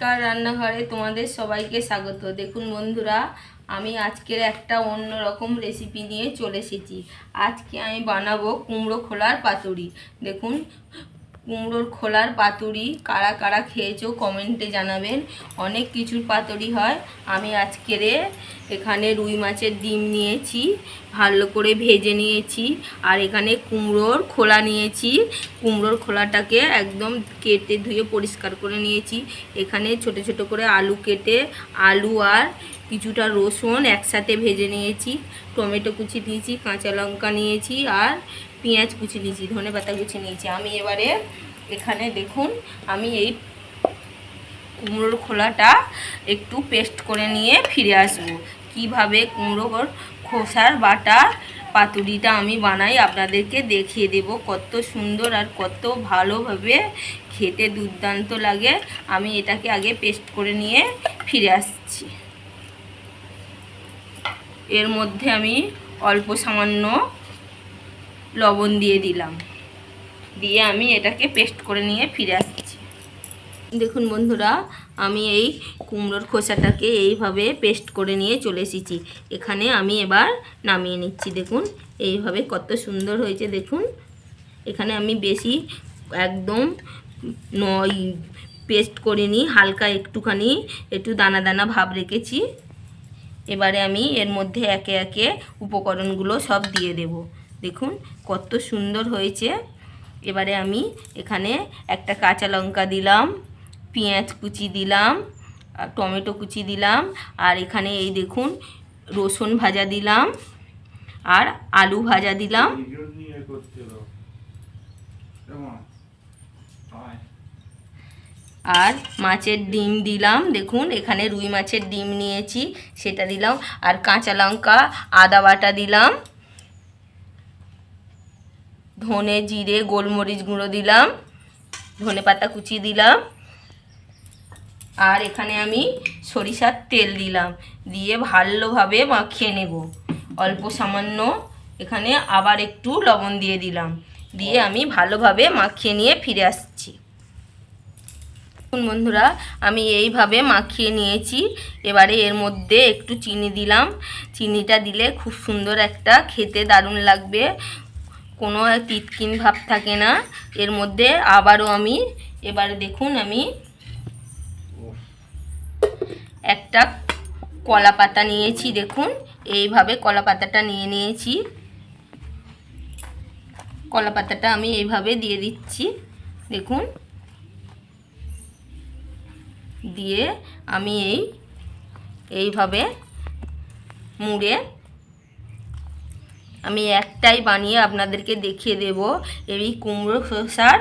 কার রান্নাঘরে তোমাদের সবাইকে স্বাগত। দেখুন বন্ধুরা, আমি আজকের একটা অন্য রকম রেসিপি নিয়ে চলে এসেছি। আজকে আমি বানাবো কুমড়ো খোলার পাতুরি। দেখুন কুমড়োর খোলার পাতুরি কারা কারা খেয়েছো কমেন্টে জানাবেন। অনেক কিছুর পাতুরি হয়। আমি আজকের এখানে রুই মাছের ডিম নিয়েছি, ভালো করে ভেজে নিয়েছি, আর এখানে কুমড়োর খোলা নিয়েছি। কুমড়োর খোলাটাকে একদম কেটে ধুয়ে পরিষ্কার করে নিয়েছি। এখানে ছোট ছোট করে আলু কেটে, আলু আর কিছুটা রসুন একসাথে ভেজে নিয়েছি, টমেটো কুচি নিয়েছি কাঁচা লঙ্কা নিয়েছি আর পেঁয়াজ কুচি নিয়েছি ধনে পাতা কুচি নিয়েছি। আমি এবারে এখানে দেখুন, আমি এই কুমড়োর খোলাটা একটু পেস্ট করে নিয়ে ফিরে আসব। কীভাবে কুমড়োর খোসার বাটা, পাতুরিটা আমি বানাই আপনাদেরকে দেখিয়ে দেব। কত সুন্দর আর কত ভালোভাবে খেতে দুর্দান্ত লাগে। আমি এটাকে আগে পেস্ট করে নিয়ে ফিরে আসছি। এর মধ্যে আমি অল্প সামান্য লবণ দিয়ে দিলাম। দিয়ে আমি এটাকে পেস্ট করে নিয়ে ফিরে আসছি। দেখুন বন্ধুরা, আমি এই কুমড়োর খোসাটাকে এইভাবে পেস্ট করে নিয়ে চলে এসেছি। এখানে আমি এবার নামিয়ে নিচ্ছি। দেখুন, এইভাবে কত সুন্দর হয়েছে, দেখুন। এখানে আমি বেশি একদম নয়, পেস্ট করিনি, হালকা একটুখানি, একটু দানা দানা ভাব রেখেছি। এবারে আমি এর মধ্যে একে একে উপকরণগুলো সব দিয়ে দেব। দেখুন কত সুন্দর হয়েছে। এবারে আমি এখানে একটা কাঁচা লঙ্কা দিলাম, পেঁয়াজ কুচি দিলাম, আর টমেটো কুচি দিলাম, আর এখানে এই দেখুন রসুন ভাজা দিলাম, আর আলু ভাজা দিলাম ভিডিও নিয়ে করছিল কেমন হয় আর মাছের ডিম দিলাম। দেখুন, এখানে রুই মাছের ডিম নিয়েছি, সেটা দিলাম। আর কাঁচা লঙ্কা, আদা বাটা দিলাম। ধনে জিরে, গোলমরিচ গুঁড়ো দিলাম। ধনে পাতা কুচি দিলাম। আর এখানে আমি সরিষার তেল দিলাম। দিয়ে ভালোভাবে মাখিয়ে নেব। অল্প সামান্য এখানে আবার একটু লবণ দিয়ে দিলাম। দিয়ে আমি ভালোভাবে মাখিয়ে নিয়ে ফিরে আসছি। বন্ধুরা, আমি এইভাবে মাখিয়ে নিয়েছি। এবারে এর মধ্যে একটু চিনি দিলাম। চিনিটা দিলে খুব সুন্দর একটা খেতে দারুণ লাগবে। কোনো তিতকিন ভাব থাকে না। এর মধ্যে আবারও আমি, এবারে দেখুন আমি একটা কলা পাতা নিয়েছি, দেখুন। এইভাবে কলা পাতাটা নিয়ে নিয়েছি। কলা পাতাটা আমি এইভাবে দিয়ে দিচ্ছি, দেখুন। দিয়ে আমি এই, এইভাবে মুড়ে আমি একটাই বানিয়ে আপনাদেরকে দেখিয়ে দেব এই কুমড়ো খোসার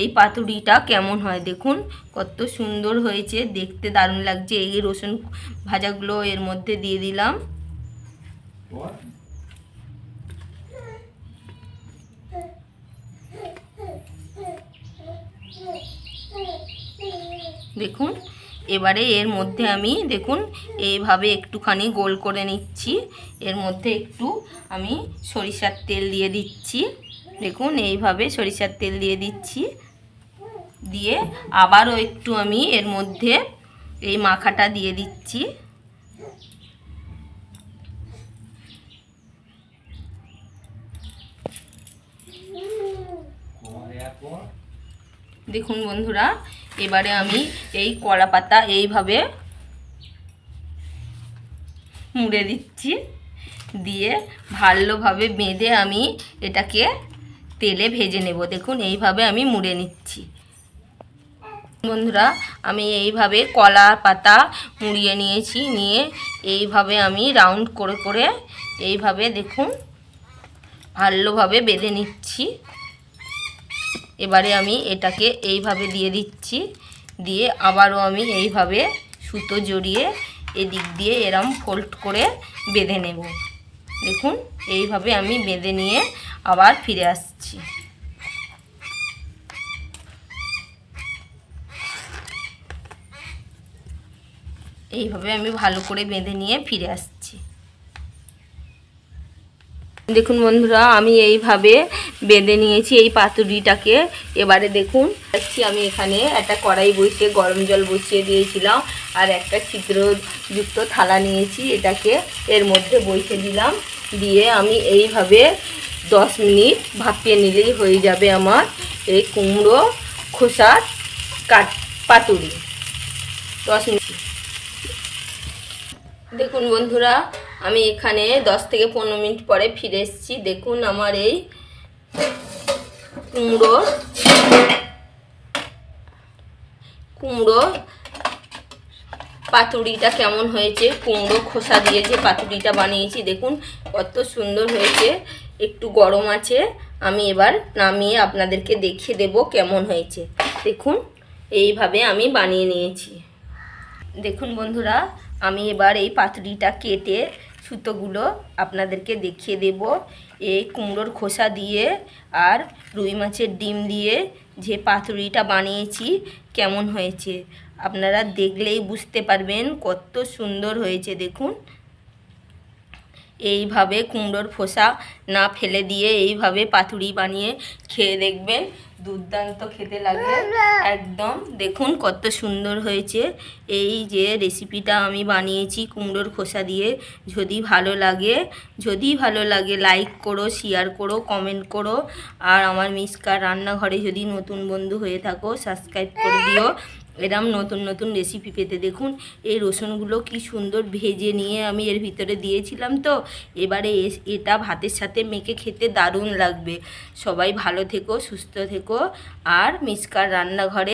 এই পাতুরিটা কেমন হয়। দেখুন, কত সুন্দর হয়েছে, দেখতে দারুণ লাগছে। এই রসুন ভাজাগুলো এর মধ্যে দিয়ে দিলাম। দেখুন এবারে এর মধ্যে আমি দেখুন, এইভাবে একটুখানি গোল করে নিচ্ছি। এর মধ্যে একটু আমি সরিষার তেল দিয়ে দিচ্ছি। দেখুন, এইভাবে সরিষার তেল দিয়ে দিচ্ছি। দিয়ে আবারও একটু আমি এর মধ্যে এই মাখাটা দিয়ে দিচ্ছি। দেখুন বন্ধুরা এবারে আমি এই কলা পাতা এইভাবে মুড়ে দিচ্ছি। দিয়ে ভালোভাবে বেঁধে আমি এটাকে তেলে ভেজে নেব। দেখুন, এইভাবে আমি মুড়ে নিচ্ছি। বন্ধুরা, আমি এইভাবে কলা পাতা মুড়িয়ে নিয়েছি। নিয়ে এইভাবে আমি রাউন্ড করে করে এইভাবে দেখুন, ভালোভাবে বেঁধে নিচ্ছি। এবারে আমি এটাকে এইভাবে দিয়ে দিচ্ছি। দিয়ে আবারও আমি এইভাবে সুতো জড়িয়ে এদিক দিয়ে এরম ফোল্ড করে বেঁধে নেব। দেখুন, এইভাবে আমি বেঁধে নিয়ে আবার ফিরে আসছি। এইভাবে আমি ভালো করে বেঁধে নিয়ে ফিরে আসছি। দেখুন বন্ধুরা, আমি এইভাবে বেঁধে নিয়েছি এই পাতুরিটাকে। এবারে দেখুন আমি এখানে একটা কড়াই বসিয়ে, গরম জল বসিয়ে দিয়েছিলাম, আর একটা ছিদ্রযুক্ত থালা নিয়েছি, এটাকে এর মধ্যে বসিয়ে দিলাম। দিয়ে আমি এইভাবে দশ মিনিট ভাপিয়ে নিলেই হয়ে যাবে আমার এই কুমড়ো খোসার কাট পাতুরি। দশ মিনিট। দেখুন বন্ধুরা, আমি এখানে দশ থেকে পনেরো মিনিট পরে ফিরে এসেছি। দেখুন আমার এই কুমড়ো কুমড়ো পাতুরিটা কেমন হয়েছে? কুমড়ো খোসা দিয়ে যে পাতুরিটা বানিয়েছি, দেখুন কত সুন্দর হয়েছে। একটু গরম আছে, আমি এবার নামিয়ে আপনাদেরকে দেখিয়ে দেব কেমন হয়েছে। দেখুন, এইভাবে আমি বানিয়ে নিয়েছি। দেখুন বন্ধুরা আমি এবার এই পাতুরিটা কেটে সুতোগুলো আপনাদেরকে দেখিয়ে দেব। এই কুমড়োর খোসা দিয়ে আর রুই মাছের ডিম দিয়ে যে পাতুরিটা বানিয়েছি, কেমন হয়েছে? আপনারা দেখলেই বুঝতে পারবেন কত সুন্দর হয়েছে, দেখুন। এইভাবে কুমড়োর খোসা না ফেলে দিয়ে এইভাবে পাতুরি বানিয়ে খেয়ে দেখবেন। দুর্দান্ত খেতে লাগে। একদম, দেখুন কত সুন্দর হয়েছে। এই যে রেসিপিটা আমি বানিয়েছি কুমড়োর খোসা দিয়ে। যদি ভালো লাগে, যদি ভালো লাগে লাইক করো শেয়ার করো কমেন্ট করো। আর আমার মিসকার রান্নাঘরে যদি নতুন বন্ধু হয়ে থাকো সাবস্ক্রাইব করে দিও। এরম নতুন নতুন রেসিপি পেতে দেখুন। এই রসুনগুলো কি সুন্দর ভেজে নিয়ে আমি এর ভিতরে দিয়েছিলাম তো। এবারে এটা ভাতের সাথে মেখে খেতে দারুণ লাগবে। সবাই ভালো থেকো, সুস্থ থেকো। আর মিসকার রান্নাঘরে